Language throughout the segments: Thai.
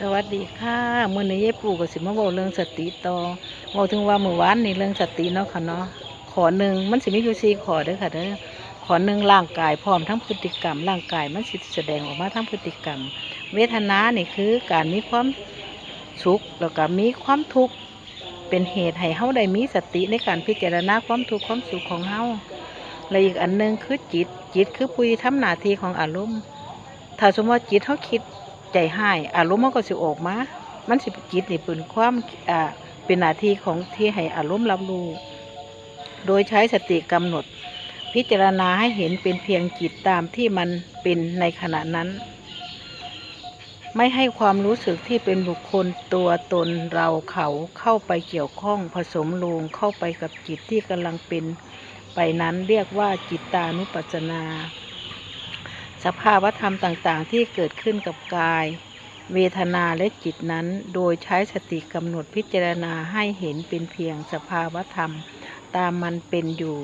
สวัสดีค่ะมื้อนี้ยายปู่ก็สิมาเว้าเรื่องสติต่อเว้าถึงว่าเมื่อวานนี่เรื่องสติเนาะค่ะเนาะขอหนึ่งมันสิมีอยู่สี่ขอเด้อค่ะเด้อขอหนึ่งร่างกายพร้อมทั้งพฤติกรรม ร่างกายมันสิแสดงออกมาทั้งพฤติกรรม เวทนานี่คือการมีความสุขแล้วก็มีความทุกข์เป็นเหตุให้เฮาได้มีสติในการพิจารณาความทุกข์ความสุขของเฮาและอีกอันหนึ่งคือจิตจิตคือผู้ที่ทำหน้าที่ของอารมณ์ถ้าสมมติว่าจิตเขาคิด ใจให้อารมณ์มันก็สิออกมา มันสิจิตนี่เป็นความอ่าเป็นหน้าที่ของที่ให้อารมณ์รับรู้ โดยใช้สติกำหนด พิจารณาให้เห็นเป็นเพียงจิตตามที่มันเป็นในขณะนั้น ไม่ให้ความรู้สึกที่เป็นบุคคลตัวตนเราเขาเข้าไปเกี่ยวข้องผสมลงเข้าไปกับจิตที่กำลังเป็น ไปนั้นเรียกว่าจิตตานุปัสสนา สภาวธรรมต่างๆ ที่เกิดขึ้นกับกาย เวทนาและจิตนั้น โดยใช้สติกำหนดพิจารณาให้เห็นเป็นเพียงสภาวธรรม ตามมันเป็นอยู่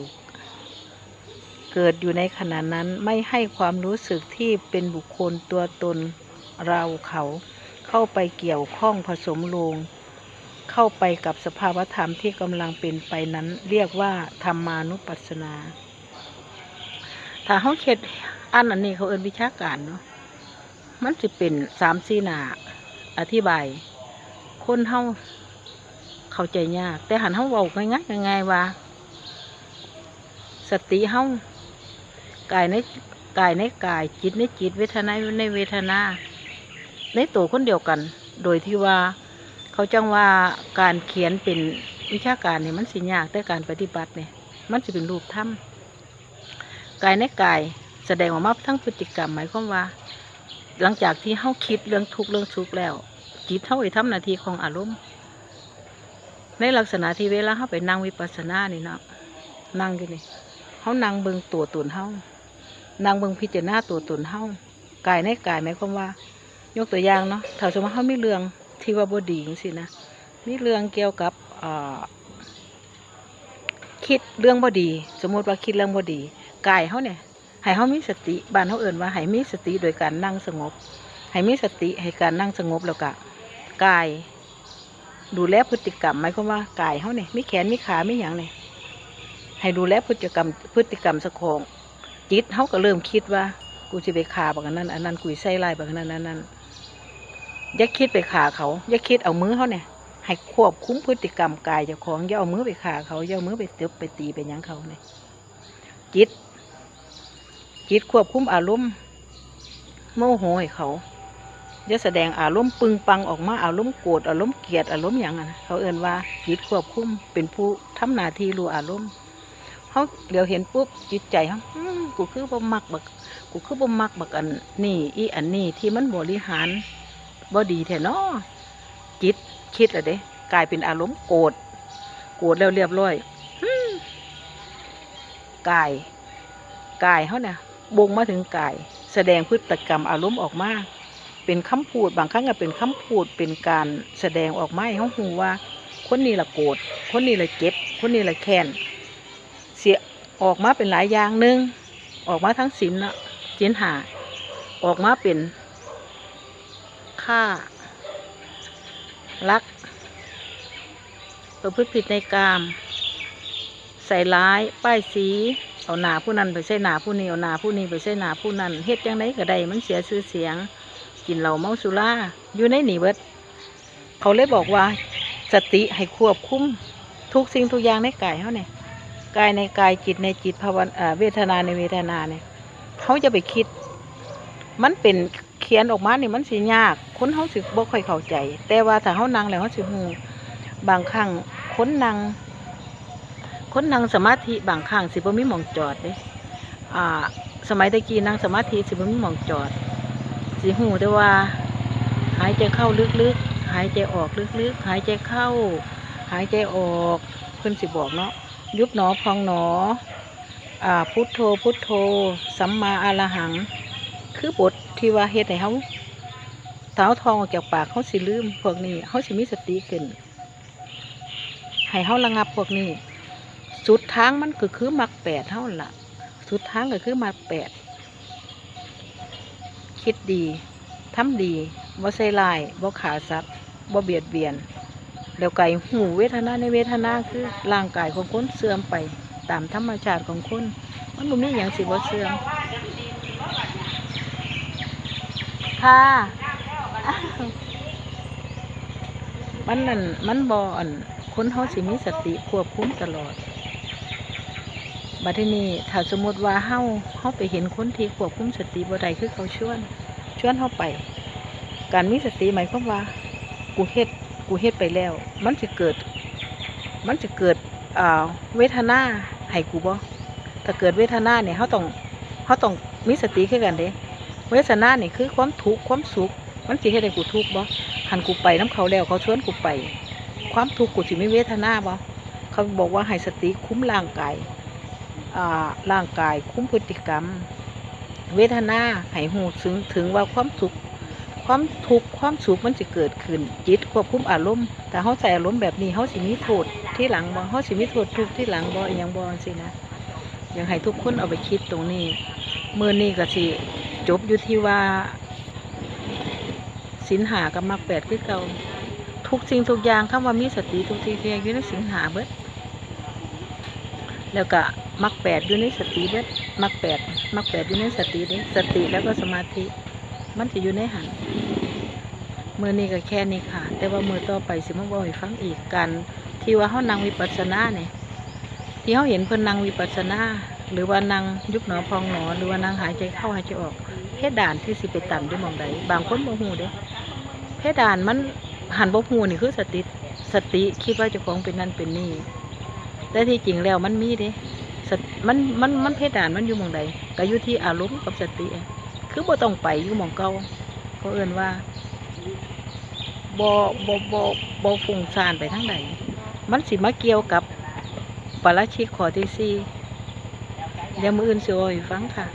เกิดอยู่ในขณะนั้นไม่ให้ความรู้สึกที่เป็นบุคคลตัวตนเราเขาเข้าไปเกี่ยวข้องผสมลง เข้าไปกับสภาวธรรมที่กำลังเป็นไปนั้น เรียกว่าธรรมานุปัสสนา ถ้าเขาเข็ด อันอันนี้เขาเอินวิชาการเนาะมันจะเป็นสามสี่หนาอธิบาย คนเฮาเข้าใจยาก แต่หันเฮาเว้าง่ายๆง่ายๆว่า สติเฮากายในกายในกายจิตในจิตเวทนาในเวทนา ในตัวคนเดียวกัน โดยที่ว่า เขาจังว่าการเขียนเป็นวิชาการเนี่ยมันสิยากแต่การปฏิบัติเนี่ยมันจะเป็นรูปธรรมกายในกาย แสดงออกมาทั้งพฤติกรรมหมายความว่า หลังจากที่เฮาคิดเรื่องทุกข์เรื่องสุขแล้วจิตเฮาไปทำหน้าที่ของอารมณ์ในลักษณะที่เวลาเฮาไปนั่งวิปัสสนานี่เนาะนั่งอยู่นี่เฮานั่งเบิ่งตัวตนเฮานั่งเบิ่งพิจารณาตัวตนเฮากายในกายหมายความว่า ยกตัวอย่างเนาะถ้าสมมติเฮามีเรื่องที่ว่าบ่ดีจังซี่นะมีเรื่องเกี่ยวกับคิดเรื่องบ่ดี สมมติว่าคิดเรื่องบ่ดีกายเฮาเนี่ย ให้เขามีสติบ้านเขาเอื่นว่าให้มีสติโดยการนั่งสงบ ให้มีสติให้การนั่งสงบแล้วก็กาย ดูแลพฤติกรรมหมายความว่ากายเขาเนี่ยมีแขนมีขามีอย่างเนี่ยให้ดูแลพฤติกรรมพฤติกรรมสะคองจิตเขาก็เริ่มคิดว่า กูจะไปฆ่าบักนั้น อันนั้นกูใส่ลายบักอันนั้นอันนั้นอย่าคิดไปฆ่าเขา อย่าคิดเอามือเขาเนี่ยให้ควบคุมพฤติกรรมกายเจ้าของอย่าเอามือไปฆ่าเขาอย่าเอามือไปตบไปตีไปยังเขาเนี่ยจิต จิตควบคุมอารมณ์โมโหให้เขาจะแสดงอารมณ์ปึงปังออกมาอารมณ์โกรธอารมณ์เกลียดอารมณ์อย่างนั้นเขาเอ่นว่าจิตควบคุมเป็นผู้ทำหน้าที่รู้อารมณ์เขาเดี๋ยวเห็นปุ๊บจิตใจเขากูคือบ่มักบักกูคือบ่มักบักอันนี่อีอันนี้ที่มันบริหารบ่ดีแท้นาะจิตคิดแล้วเด้กลายเป็นอารมณ์โกรธโกรธแล้วเรียบร้อยกายกายเขาเนี่ย บ่งมาถึงกาย แสดงพฤติกรรมอารมณ์ออกมาเป็นคำพูดบางครั้งก็เป็นคำพูดเป็นการแสดงออกมาให้เขาหูว่า คนนี้ละโกรธคนนี้ละเจ็บ คนนี้ละแค้นเสียออกมาเป็นหลายอย่างหนึ่งออกมาทั้งศีลเนาะศีลหาออกมาเป็นฆ่าลักประพฤติผิดในกาม ใส่ร้ายป้ายสีเอาหนาผู้นั้นไปใส่หนาผู้นี้เอาหนาผู้นี้ไปใส่หนาผู้นั้นเฮ็ดจังไดก็ได้มันเสียชื่อเสียง กินเหล้าเมาสุราอยู่ในหนีเบิดเขาเลยบอกว่าสติให้ควบคุมทุกสิ่งทุกอย่างในกายเขาเนี่ยกายในกายจิตในจิตภาวนาเวทนาในเวทนาเนี่ยเขาจะไปคิด มันเป็นเขียนออกมาเนี่ยมันสิยากคนเขาสิบ่ค่อยเข้าใจ แต่ว่าถ้าเขานั่งแล้วเขาสิฮู้บางครั้งคนนั่ง คนนั่งสมาธิบางครั้งสิบ่มีหมองจอดเด้อ่า สมัยตะกี้นั่งสมาธิสิบ่มีหมองจอด สิหูแต่ว่า หายใจเข้าลึกๆ หายใจออกลึกๆ หายใจเข้า หายใจออกเพิ่นสิบอกเนาะ ยุบหนอพองหนอ อ่า พุทโธ พุทโธ สัมมาอรหัง คือบทที่ว่าเฮ็ดให้เขาเท้าทองออกจากปากเขาสิลืมพวกนี้เขาสิมีสติขึ้น ให้เขาระงับพวกนี้ สุดทางมันก็คือมักแปดเท่าละสุดทางก็คือมักแปด คิดดีทำดีบ่ใส่ลายบ่ขาสัตว์บ่เบียดเบียน แล้วไก่หูเวทนาในเวทนาคือร่างกายของคนเสื่อมไปตามธรรมชาติของคนมันบ่มีหยังสิบ่เสื่อมค่ะมันนั่นมันบ่อนคนเฮาสิมีสติควบคุมตลอด บัดทีนี้ถ้าสมมติว่าเฮาเฮาไปเห็นคนที่ควบคุมสติบ่ได้คือเขาชวน ชวนเฮาไป การมีสติหมายความว่า กูเฮ็ดกูเฮ็ดไปแล้ว มันจะเกิด มันจะเกิดเวทนาให้กูบ่ถ้าเกิดเวทนาเนี่ยเฮาต้องเฮาต้องมีสติคือกันเด้เวทนาเนี่ยคือความทุกข์ความสุข มันสิเฮ็ดให้กูทุกข์บ่หันกูไปน้ำเขาแล้วเขาชวนกูไป ความทุกข์กูสิมีเวทนาบ่เขาบอกว่าให้สติคุ้มร่างกาย ร่างกายคุ้มพฤติกรรม เวทนาให้หูถึงถึงว่าความสุขความทุกข์ความสุขมันจะเกิดขึ้น จิตควบคุมอารมณ์แต่เขาใส่อารมณ์แบบนี้เขาสิมีโทษที่หลังบ่เขาสิมีโทษทุกที่หลังบ่อหยังบ่สินะอยากให้ทุกคนเอาไปคิดตรงนี้เมื่อนี้ก็สิจบอยู่ที่ว่าสินหากับมรรคแปดคือเก่าทุกสิ่งทุกอย่างคำว่ามีสติทุกสิ่งทุกอย่างอยู่ในสินหาเบิดแล้วก็ มักแปดอยู่ในสติเบ็ดมักแปดมักแปดอยู่ในสติเด้สติแล้วก็สมาธิ มันจะอยู่ในหันมือนี้ก็แค่นี้ค่ะ แต่ว่ามือต่อไปสิมาบอกให้ฟังอีกการที่ว่าเขานั่งวิปัสสนาเนี่ยที่เขาเห็นเพิ่อนนั่งวิปัสสนาหรือว่านั่งยุบหนอพองหนอ หรือว่านั่งหายใจเข้าหายใจออก เพดานที่สิไปต่ำด้วยมองใดบางคนบ่หูเด้เพดานมันหันบ่หูนี่คือสติสติคิดว่าจะของเป็นนั่นเป็นนี่แต่ที่จริงแล้วมันมีเด้สติ มันมันมันเพดานมันอยู่มองใดก็อยู่ที่อารมณ์กับสติอะคือบ่ต้องไปอยู่มองเก่าเขาเอื่นว่าบ่บ่บ่บ่ฟุ้งซ่านไปทางใดมันสิมาเกี่ยวกับปราชิกขอที่สี่เดี๋ยวมืออื่นสิเอาให้ฟังค่ะ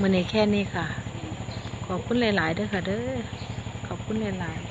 มื้อนี้แค่นี้ค่ะ ขอบคุณหลาย ๆ เด้อค่ะเด้อขอบคุณหลาย ๆ